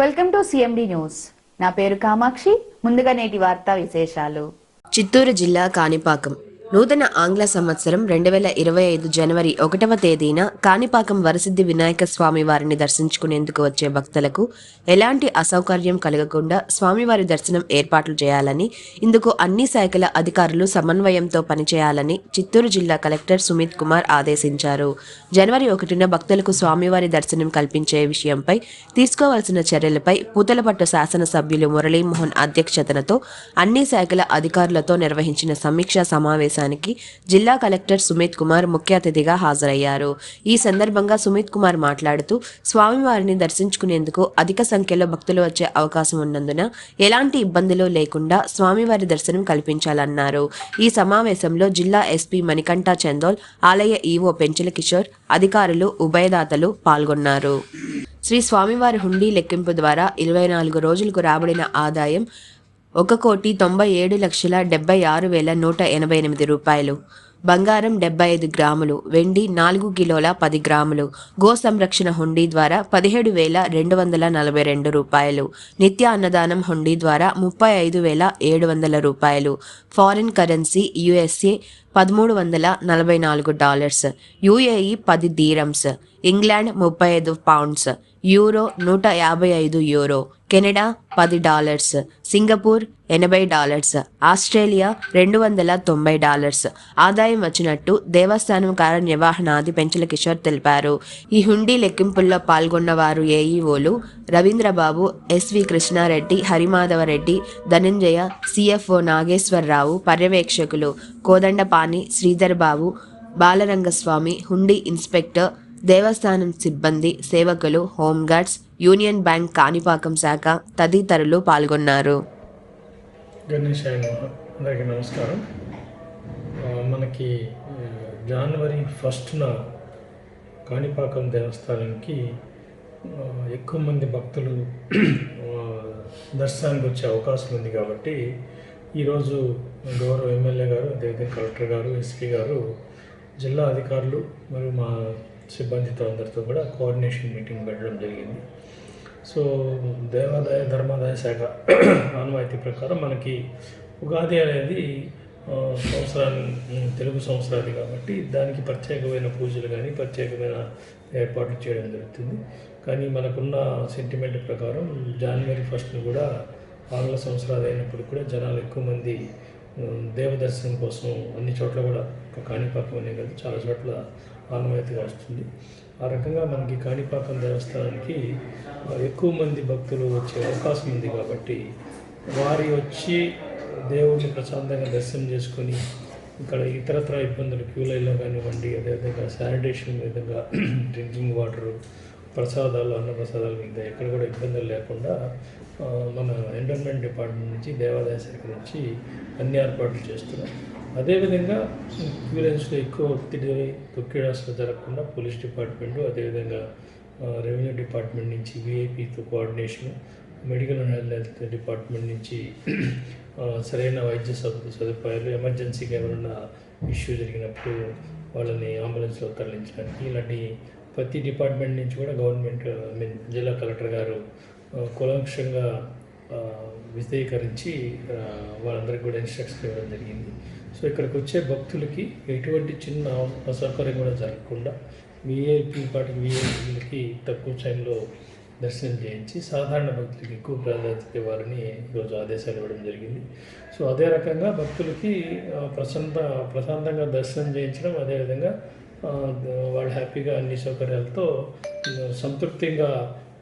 Welcome to CMD news నా పేరు కామాక్షి. ముందుగా నేటి వార్తా విశేషాలు. చిత్తూరు జిల్లా కాణిపాకం. నూతన ఆంగ్ల సంవత్సరం రెండు వేల ఇరవై ఐదు జనవరి ఒకటవ తేదీన కాణిపాకం వరసిద్ధి వినాయక స్వామి వారిని దర్శించుకునేందుకు వచ్చే భక్తులకు ఎలాంటి అసౌకర్యం కలగకుండా స్వామివారి దర్శనం ఏర్పాట్లు చేయాలని ఇందుకు అన్ని శాఖల అధికారులు సమన్వయంతో పనిచేయాలని చిత్తూరు జిల్లా కలెక్టర్ సుమిత్ కుమార్ ఆదేశించారు. జనవరి ఒకటిన భక్తులకు స్వామివారి దర్శనం కల్పించే విషయంపై తీసుకోవాల్సిన చర్యలపై పూతలపట్టు శాసనసభ్యులు మురళీమోహన్ అధ్యక్షతనతో అన్ని శాఖల అధికారులతో నిర్వహించిన సమీక్షా సమావేశానికి జిల్లా కలెక్టర్ సుమిత్ కుమార్ ముఖ్య అతిథిగా హాజరయ్యారు. ఈ సందర్భంగా సుమిత్ కుమార్ మాట్లాడుతూ స్వామివారిని దర్శించుకునేందుకు అధిక సంఖ్యలో భక్తులు వచ్చే అవకాశం ఉన్నందున ఎలాంటి ఇబ్బందులు లేకుండా స్వామివారి దర్శనం కల్పించాలన్నారు. ఈ సమావేశంలో జిల్లా ఎస్పీ మణికంఠ చందోల్ ఆలయ ఈవో పెంచల కిషోర్ అధికారులు ఉభయదాతలు పాల్గొన్నారు. శ్రీ స్వామివారి హుండీ లెక్కింపు ద్వారా ఇరవై నాలుగు రోజులకు రాబడిన ఆదాయం ఒక కోటి తొంభై ఏడు లక్షల డెబ్బై ఆరు వేల నూట ఎనభై ఎనిమిది రూపాయలు. బంగారం డెబ్బై ఐదు గ్రాములు వెండి నాలుగు కిలోల పది గ్రాములు గో సంరక్షణ హుండీ ద్వారా పదిహేడు వేల రెండు వందల నలభై రెండు రూపాయలు నిత్య అన్నదానం హుండీ ద్వారా ముప్పై ఐదు వేల ఏడు వందల రూపాయలు ఫారిన్ కరెన్సీ యుఎస్ఏ పదమూడు వందల నలభై నాలుగు డాలర్స్. యుఏఈ పది దీరమ్స్. ఇంగ్లాండ్ ముప్పై ఐదు పౌండ్స్. యూరో నూట యాభై ఐదు యూరో. కెనడా పది డాలర్స్. సింగపూర్ ఎనభై డాలర్స్. ఆస్ట్రేలియా రెండు వందల తొంభై డాలర్స్. ఆదాయం వచ్చినట్టు దేవస్థానం కార్యనిర్వహణాధి పెంచల కిషోర్ తెలిపారు. ఈ హుండీ లెక్కింపుల్లో పాల్గొన్న వారు ఏఈఓలు రవీంద్రబాబు ఎస్వి కృష్ణారెడ్డి హరిమాధవరెడ్డి ధనంజయ సిఎఫ్ఓ నాగేశ్వరరావు పర్యవేక్షకులు కోదండపాని శ్రీధర్ బాబు బాలరంగస్వామి హుండీ ఇన్స్పెక్టర్ దేవస్థానం సిబ్బంది సేవకులు హోంగార్డ్స్ యూనియన్ బ్యాంక్ కాణిపాకం శాఖ తదితరులు పాల్గొన్నారు. అందరికీ నమస్కారం. మనకి జనవరి ఫస్ట్న కాణిపాకం దేవస్థానానికి ఎక్కువ మంది భక్తులు దర్శనానికి వచ్చే అవకాశం ఉంది కాబట్టి ఈరోజు గౌరవ ఎమ్మెల్యే గారు అదేవిధంగా కలెక్టర్ గారు ఎస్పీ గారు జిల్లా అధికారులు మరియు మా సిబ్బందితో అందరితో కూడా కోఆర్డినేషన్ మీటింగ్ పెట్టడం జరిగింది. సో దేవాదాయ ధర్మాదాయ శాఖ ఆనవాయితీ ప్రకారం మనకి ఉగాది అనేది సంవత్సరాన్ని తెలుగు సంవత్సరాది కాబట్టి దానికి ప్రత్యేకమైన పూజలు కానీ ప్రత్యేకమైన ఏర్పాట్లు చేయడం జరుగుతుంది. కానీ మనకున్న సెంటిమెంట్ ప్రకారం జనవరి ఫస్ట్ని కూడా ఆంగ్ల సంవత్సరాలు అయినప్పుడు కూడా జనాలు ఎక్కువ మంది దేవదర్శనం దేవ దర్శనం కోసం అన్ని చోట్ల కూడా ఒక కాణిపాకం అనే కాదు చాలా చోట్ల ఆనవాయితీగా వస్తుంది. ఆ రకంగా మనకి కాణిపాకం దేవస్థానానికి ఎక్కువ మంది భక్తులు వచ్చే అవకాశం ఉంది కాబట్టి వారి వచ్చి దేవుడిని ప్రశాంతంగా దర్శనం చేసుకొని ఇక్కడ ఇతరత్ర ఇబ్బందులు క్యూ లైన్లో కానివ్వండి అదేవిధంగా శానిటేషన్ విధంగా డ్రింకింగ్ వాటర్ ప్రసాదాలు అన్న ప్రసాదాలు మీద ఎక్కడ కూడా ఇబ్బందులు లేకుండా మన ఎన్విరాన్మెంట్ డిపార్ట్మెంట్ నుంచి దేవాదాయ శాఖ నుంచి అన్ని ఏర్పాట్లు చేస్తున్నాం అదేవిధంగా క్యూ ఎక్కువ ఒత్తిడి తొక్కిడాసులు జరగకుండా పోలీస్ డిపార్ట్మెంట్ అదేవిధంగా రెవెన్యూ డిపార్ట్మెంట్ నుంచి విఐపితో coordination medical and health department నుంచి సరైన వైద్య సదుపాయాలు ఎమర్జెన్సీగా ఏమైనా ఇష్యూ జరిగినప్పుడు వాళ్ళని అంబులెన్స్లో తరలించడానికి ఇలాంటి ప్రతి డిపార్ట్మెంట్ నుంచి కూడా గవర్నమెంట్ మీన్ జిల్లా కలెక్టర్ గారు కులంక్షంగా విశదీకరించి వాళ్ళందరికీ కూడా ఇన్స్ట్రక్షన్ ఇవ్వడం జరిగింది. సో ఇక్కడికి వచ్చే భక్తులకి ఎటువంటి చిన్న అసౌకర్యం కూడా జరగకుండా విఐపీ పాటు విఐపీలకి తక్కువ టైంలో దర్శనం చేయించి సాధారణ భక్తులకి ఎక్కువ ప్రాధాన్యత ఇవ్వాలని ఈరోజు ఆదేశాలు ఇవ్వడం జరిగింది. సో అదే రకంగా భక్తులకి ప్రశాంత ప్రశాంతంగా దర్శనం చేయించడం అదేవిధంగా వాళ్ళు హ్యాపీగా అన్ని సౌకర్యాలతో సంతృప్తిగా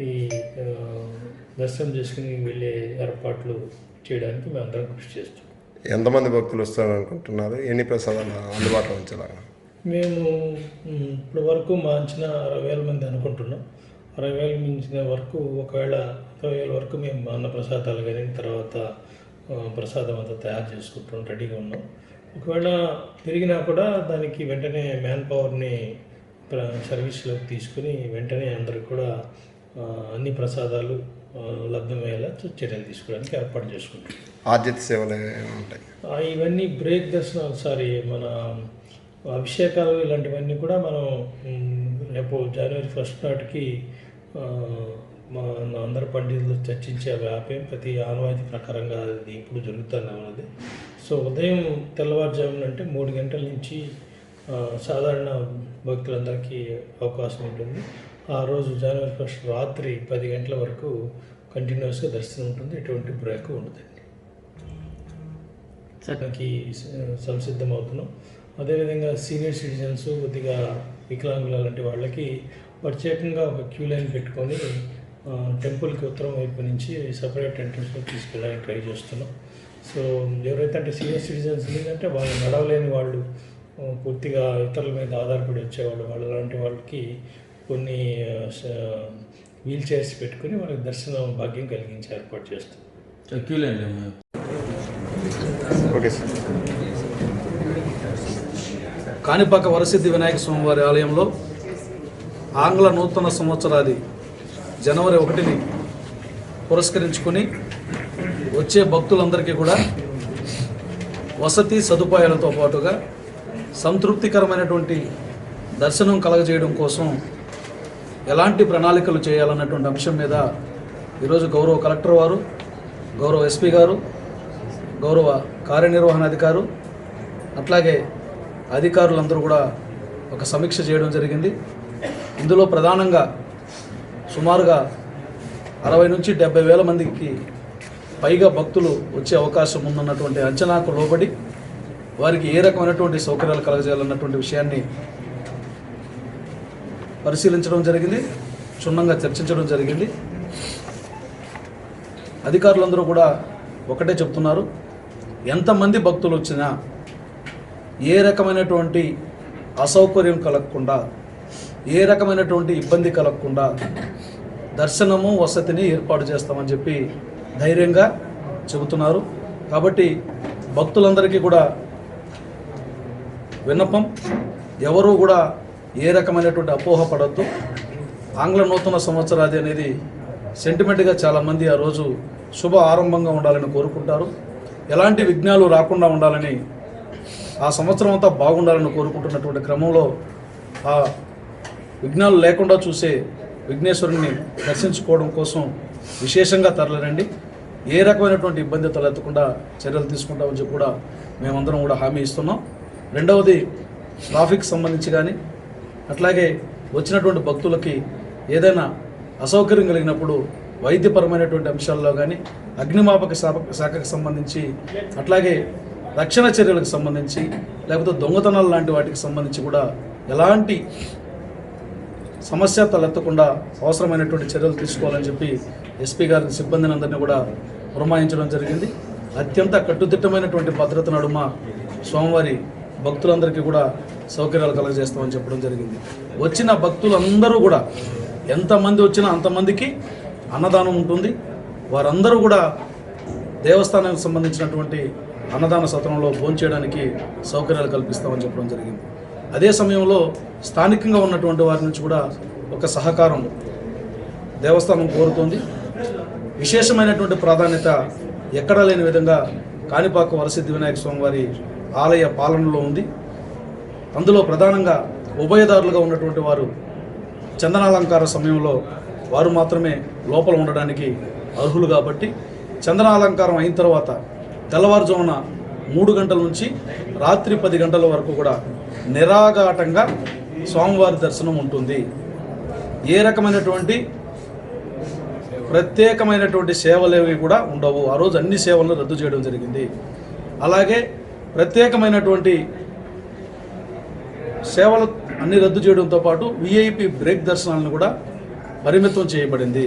ఈ దర్శనం చేసుకుని వెళ్ళే ఏర్పాట్లు చేయడానికి మేము అందరం కృషి చేస్తాం ఎంతమంది భక్తులు వస్తారు అనుకుంటున్నారు? ఎన్ని ప్రసాదాలు అందుబాటులో ఉంచాలి మేము ఇప్పటి వరకు మా అంచనా అరవై వేల మంది అనుకుంటున్నాం. అరవై వేలు మించిన వరకు ఒకవేళ అరవై వేల వరకు మేము అన్న ప్రసాదాలు కానీ తర్వాత ప్రసాదం అంతా తయారు చేసుకుంటాం రెడీగా ఉన్నాం. ఒకవేళ పెరిగినా కూడా దానికి వెంటనే మ్యాన్ పవర్ని సర్వీస్లోకి తీసుకుని వెంటనే అందరికి కూడా అన్ని ప్రసాదాలు ఆ, లభ్యమయ్యేలా చర్యలు తీసుకోవడానికి ఏర్పాటు చేసుకుంటాం. ఆద్యత సేవలు ఉంటాయి? ఇవన్నీ బ్రేక్ దర్శనాలు సారీ మన అభిషేకాలు ఇలాంటివన్నీ కూడా మనం రేపు జనవరి ఫస్ట్ నాటికి ఆ, మా నా అందరు పండితులు చర్చించే వ్యాపం ప్రతి ఆనవాయితీ ప్రకారంగా అది ఇప్పుడు జరుగుతూనే ఉన్నది. సో ఉదయం తెల్లవారుజామున అంటే మూడు గంటల నుంచి సాధారణ భక్తులందరికీ అవకాశం ఉంటుంది. ఆ రోజు జనవరి ఫస్ట్ రాత్రి పది గంటల వరకు కంటిన్యూస్గా దర్శనం ఉంటుంది. ఎటువంటి బ్రేక్ ఉండదండి. దానికి సంసిద్ధం అవుతున్నాం అదేవిధంగా సీనియర్ సిటిజన్స్ కొద్దిగా వికలాంగుల లాంటి వాళ్ళకి ప్రత్యేకంగా ఒక క్యూ లైన్ పెట్టుకొని టెంపుల్కి ఉత్తరం వైపు నుంచి సపరేట్ ఎంట్రన్స్లో తీసుకెళ్ళడానికి ట్రై చేస్తున్నాం. సో ఎవరైతే అంటే సీనియర్ సిటిజన్స్ లేదంటే వాళ్ళు నడవలేని వాళ్ళు పూర్తిగా ఇతరుల మీద ఆధారపడి వచ్చేవాళ్ళు వాళ్ళ లాంటి వాళ్ళకి కొన్ని వీల్ చైర్స్ పెట్టుకొని వాళ్ళకి దర్శనం భాగ్యం కలిగించి ఏర్పాటు చేస్తాం కాణిపాక వరసిద్ధి వినాయక స్వామివారి ఆలయంలో ఆంగ్ల నూతన సంవత్సరాది జనవరి ఒకటిని పురస్కరించుకొని వచ్చే భక్తులందరికీ కూడా వసతి సదుపాయాలతో పాటుగా సంతృప్తికరమైనటువంటి దర్శనం కలగజేయడం కోసం ఎలాంటి ప్రణాళికలు చేయాలన్నటువంటి అంశం మీద ఈరోజు గౌరవ కలెక్టర్ వారు గౌరవ ఎస్పీ గారు గౌరవ కార్యనిర్వహణాధికారు అట్లాగే అధికారులందరూ కూడా ఒక సమీక్ష చేయడం జరిగింది. ఇందులో ప్రధానంగా సుమారుగా అరవై నుంచి డెబ్బై వేల మందికి పైగా భక్తులు వచ్చే అవకాశం ఉందన్నటువంటి అంచనాకు లోబడి వారికి ఏ రకమైనటువంటి సౌకర్యాలు కలగజేయాలన్నటువంటి విషయాన్ని పరిశీలించడం జరిగింది క్షుణ్ణంగా చర్చించడం జరిగింది. అధికారులందరూ కూడా ఒకటే చెప్తున్నారు ఎంతమంది భక్తులు వచ్చినా ఏ రకమైనటువంటి అసౌకర్యం కలగకుండా ఏ రకమైనటువంటి ఇబ్బంది కలగకుండా దర్శనము వసతిని ఏర్పాటు చేస్తామని చెప్పి ధైర్యంగా చెబుతున్నారు. కాబట్టి భక్తులందరికీ కూడా విన్నపం ఎవరూ కూడా ఏ రకమైనటువంటి అపోహ పడద్దు. ఆంగ్ల నూతన సంవత్సరాది అనేది సెంటిమెంట్గా చాలామంది ఆ రోజు శుభ ఆరంభంగా ఉండాలని కోరుకుంటారు. ఎలాంటి విఘ్నాలు రాకుండా ఉండాలని ఆ సంవత్సరం అంతా బాగుండాలని కోరుకుంటున్నటువంటి క్రమంలో ఆ విఘ్నాలు లేకుండా చూసే విఘ్నేశ్వరుని దర్శించుకోవడం కోసం విశేషంగా తరలిరండి. ఏ రకమైనటువంటి ఇబ్బంది తలెత్తకుండా చర్యలు తీసుకుంటామని చెప్పి కూడా మేమందరం కూడా హామీ ఇస్తున్నాం. రెండవది ట్రాఫిక్ సంబంధించి కానీ అట్లాగే వచ్చినటువంటి భక్తులకి ఏదైనా అసౌకర్యం కలిగినప్పుడు వైద్యపరమైనటువంటి అంశాల్లో కానీ అగ్నిమాపక శాఖ శాఖకు సంబంధించి అట్లాగే రక్షణ చర్యలకు సంబంధించి లేకపోతే దొంగతనాలు లాంటి వాటికి సంబంధించి కూడా ఎలాంటి సమస్య తలెత్తకుండా అవసరమైనటువంటి చర్యలు తీసుకోవాలని చెప్పి ఎస్పీ గారి సిబ్బందిని అందరినీ కూడా పురమాయించడం జరిగింది. అత్యంత కట్టుదిట్టమైనటువంటి భద్రత నడుమ స్వామివారి భక్తులందరికీ కూడా సౌకర్యాలు కలగజేస్తామని చెప్పడం జరిగింది. వచ్చిన భక్తులందరూ కూడా ఎంతమంది వచ్చినా అంతమందికి అన్నదానం ఉంటుంది. వారందరూ కూడా దేవస్థానానికి సంబంధించినటువంటి అన్నదాన సత్రంలో భోంచేయడానికి సౌకర్యాలు కల్పిస్తామని చెప్పడం జరిగింది. అదే సమయంలో స్థానికంగా ఉన్నటువంటి వారి నుంచి కూడా ఒక సహకారం దేవస్థానం కోరుతోంది. విశేషమైనటువంటి ప్రాధాన్యత ఎక్కడా లేని విధంగా కాణిపాక వరసిద్ధి వినాయక స్వామివారి ఆలయ పాలనలో ఉంది. అందులో ప్రధానంగా ఉభయదారులుగా ఉన్నటువంటి వారు చందనాలంకార సమయంలో వారు మాత్రమే లోపల ఉండడానికి అర్హులు కాబట్టి చందనాలంకారం అయిన తర్వాత తెల్లవారుజామున మూడు గంటల నుంచి రాత్రి పది గంటల వరకు కూడా నిరాఘాటంగా స్వామివారి దర్శనం ఉంటుంది. ఏ రకమైనటువంటి ప్రత్యేకమైనటువంటి సేవలేవి కూడా ఉండవు. ఆ రోజు అన్ని సేవలను రద్దు చేయడం జరిగింది. అలాగే ప్రత్యేకమైనటువంటి సేవలు అన్ని రద్దు చేయడంతో పాటు విఐపి బ్రేక్ దర్శనాలను కూడా పరిమితం చేయబడింది.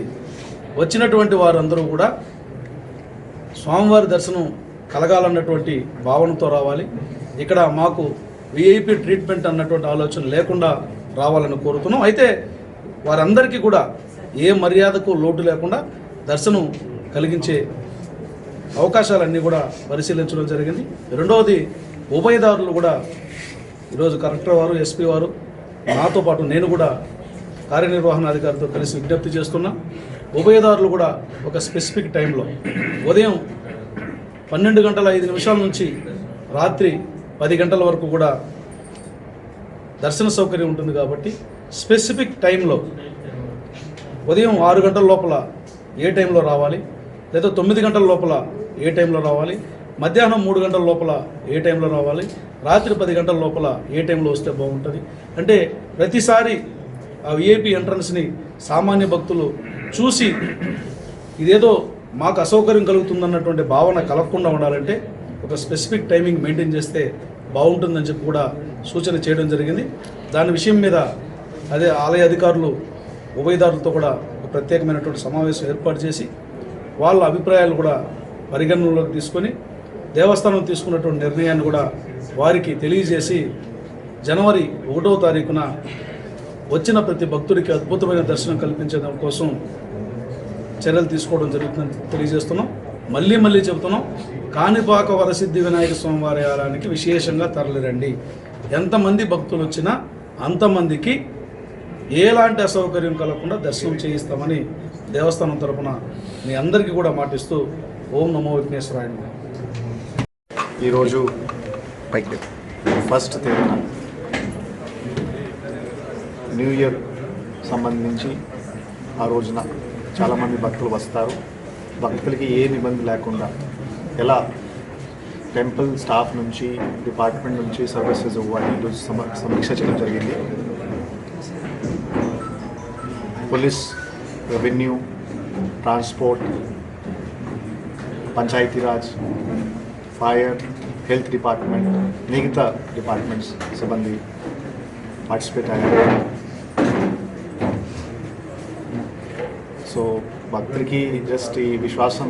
వచ్చినటువంటి వారందరూ కూడా స్వామివారి దర్శనం కలగాలన్నటువంటి భావనతో రావాలి. ఇక్కడ మాకు విఐపి ట్రీట్మెంట్ అన్నటువంటి ఆలోచన లేకుండా రావాలని కోరుతున్నాం. అయితే వారందరికీ కూడా ఏ మర్యాదకు లోటు లేకుండా దర్శనం కలిగించే అవకాశాలన్నీ కూడా పరిశీలించడం జరిగింది. రెండవది ఉభయదారులు కూడా ఈరోజు కలెక్టర్ వారు ఎస్పీ వారు నాతో పాటు నేను కూడా కార్యనిర్వహణాధికారితో కలిసి విజ్ఞప్తి చేస్తున్నా. ఉభయదారులు కూడా ఒక స్పెసిఫిక్ టైంలో ఉదయం పన్నెండు గంటల ఐదు నిమిషాల నుంచి రాత్రి పది గంటల వరకు కూడా దర్శన సౌకర్యం ఉంటుంది కాబట్టి స్పెసిఫిక్ టైంలో ఉదయం ఆరు గంటల లోపల ఏ టైంలో రావాలి? లేదా తొమ్మిది గంటల లోపల ఏ టైంలో రావాలి? మధ్యాహ్నం మూడు గంటల లోపల ఏ టైంలో రావాలి? రాత్రి పది గంటల లోపల ఏ టైంలో వస్తే బాగుంటుంది? అంటే ప్రతిసారి ఆ విఐపి ఎంట్రన్స్ని సామాన్య భక్తులు చూసి ఇదేదో మాకు అసౌకర్యం కలుగుతుందన్నటువంటి భావన కలగకుండా ఉండాలంటే ఒక స్పెసిఫిక్ టైమింగ్ మెయింటైన్ చేస్తే బాగుంటుందని చెప్పి కూడా సూచన చేయడం జరిగింది. దాని విషయం మీద అదే ఆలయ అధికారులు ఉభయదారులతో కూడా ఒక ప్రత్యేకమైనటువంటి సమావేశం ఏర్పాటు చేసి వాళ్ళ అభిప్రాయాలు కూడా పరిగణనలోకి తీసుకొని దేవస్థానం తీసుకున్నటువంటి నిర్ణయాన్ని కూడా వారికి తెలియజేసి జనవరి ఒకటో తారీఖున వచ్చిన ప్రతి భక్తుడికి అద్భుతమైన దర్శనం కల్పించడం కోసం చర్యలు తీసుకోవడం జరుగుతుందని తెలియజేస్తున్నాం. మళ్ళీ మళ్ళీ చెబుతున్నాం. కాణిపాక వరసిద్ధి వినాయక స్వామి వారి ఆలయానికి విశేషంగా తరలిరండి. ఎంతమంది భక్తులు వచ్చినా అంతమందికి ఎలాంటి అసౌకర్యం కలగకుండా దర్శనం చేయిస్తామని దేవస్థానం తరపున మీ అందరికీ కూడా మాటిస్తూ ఓం నమో విఘ్నేశ్వరాయ ఈరోజు ఫస్ట్ తేదీన న్యూ ఇయర్ సంబంధించి ఆ రోజున చాలామంది భక్తులు వస్తారు. భక్తులకి ఏ ఇబ్బంది లేకుండా ఎలా టెంపుల్ స్టాఫ్ నుంచి డిపార్ట్మెంట్ నుంచి సర్వీసెస్ ఇవ్వాలి ఈరోజు సమ సమీక్ష చేయడం జరిగింది. Police revenue transport Panchayati Raj fire health department మిగతా డిపార్ట్మెంట్స్ సిబ్బంది పార్టిసిపేట్ అయ్యారు. సో భక్తులకి జస్ట్ ఈ విశ్వాసం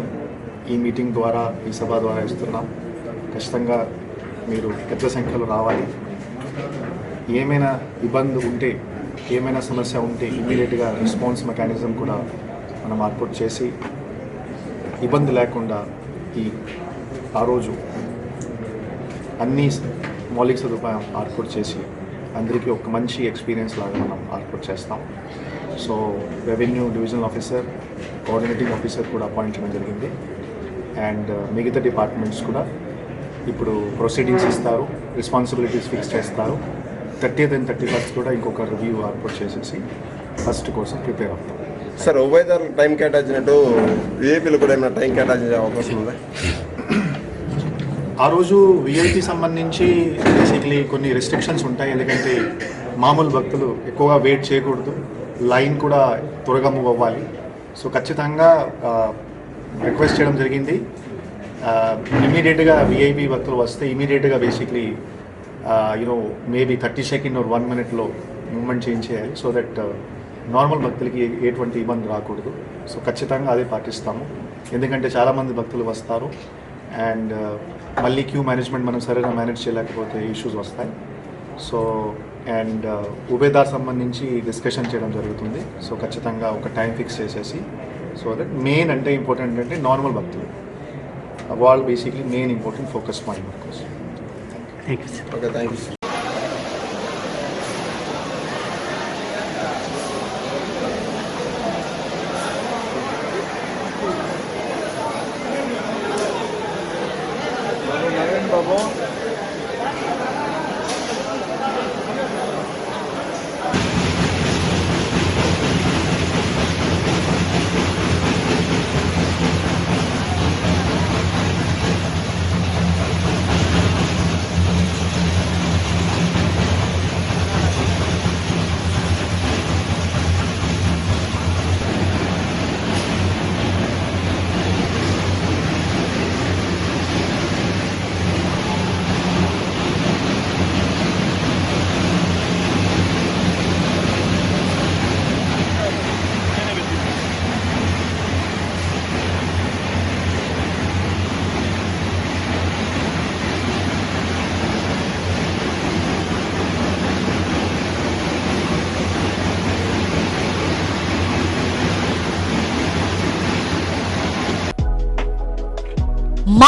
ఈ మీటింగ్ ద్వారా ఈ సభ ద్వారా ఇస్తున్నాం. ఖచ్చితంగా మీరు పెద్ద సంఖ్యలో రావాలి. ఏమైనా ఇబ్బంది ఉంటే ఏమైనా సమస్య ఉంటే ఇమీడియట్గా రెస్పాన్స్ మెకానిజం కూడా మనం ఏర్పాటు చేసి ఇబ్బంది లేకుండా ఈ ఆ రోజు అన్ని మౌలిక సదుపాయం ఏర్పాటు చేసి అందరికీ ఒక మంచి ఎక్స్పీరియన్స్ లాగా మనం ఏర్పాటు చేస్తాం. So revenue divisional officer coordinating officer కూడా అపాయింట్ చేయడం జరిగింది. అండ్ uh, మిగతా డిపార్ట్మెంట్స్ కూడా ఇప్పుడు ప్రొసీడింగ్స్ ఇస్తారు రెస్పాన్సిబిలిటీస్ ఫిక్స్ చేస్తారు. థర్టీత్ అండ్ థర్టీ ఫస్ట్ కూడా ఇంకొక రివ్యూ ఏర్పాటు చేసేసి ఫస్ట్ కోసం ప్రిపేర్ అవుతాం. సార్ ఉభయదారులకు టైం కేటాయించినట్టు విఐపీలు కూడా ఏమైనా టైం కేటాయించే అవకాశం ఉందా? ఆ రోజు విఐపి సంబంధించి బేసిక్లీ కొన్ని రెస్ట్రిక్షన్స్ ఉంటాయి. ఎందుకంటే మామూలు భక్తులు ఎక్కువగా వెయిట్ చేయకూడదు. లైన్ కూడా త్వరగా మూవ్ అవ్వాలి. సో ఖచ్చితంగా రిక్వెస్ట్ చేయడం జరిగింది. ఇమీడియట్గా విఐపి భక్తులు వస్తే ఇమీడియట్గా basically you know maybe thirty second or one మినిట్లో మూమెంట్ చేంజ్ చేయాలి సో దట్ నార్మల్ భక్తులకి ఎటువంటి ఇబ్బంది రాకూడదు. సో ఖచ్చితంగా అదే పాటిస్తాము. ఎందుకంటే చాలామంది భక్తులు వస్తారు. అండ్ uh, మళ్ళీ క్యూ మేనేజ్మెంట్ మనం సరిగా మేనేజ్ చేయలేకపోతే ఇష్యూస్ వస్తాయి. సో అండ్ uh, ఉబేదార్ సంబంధించి డిస్కషన్ చేయడం జరుగుతుంది. సో ఖచ్చితంగా ఒక టైం ఫిక్స్ చేసేసి సో దట్ మెయిన్ అంటే ఇంపార్టెంట్ అంటే నార్మల్ భక్తులు. వాళ్ళు basically main important focus point Okay, Thanks.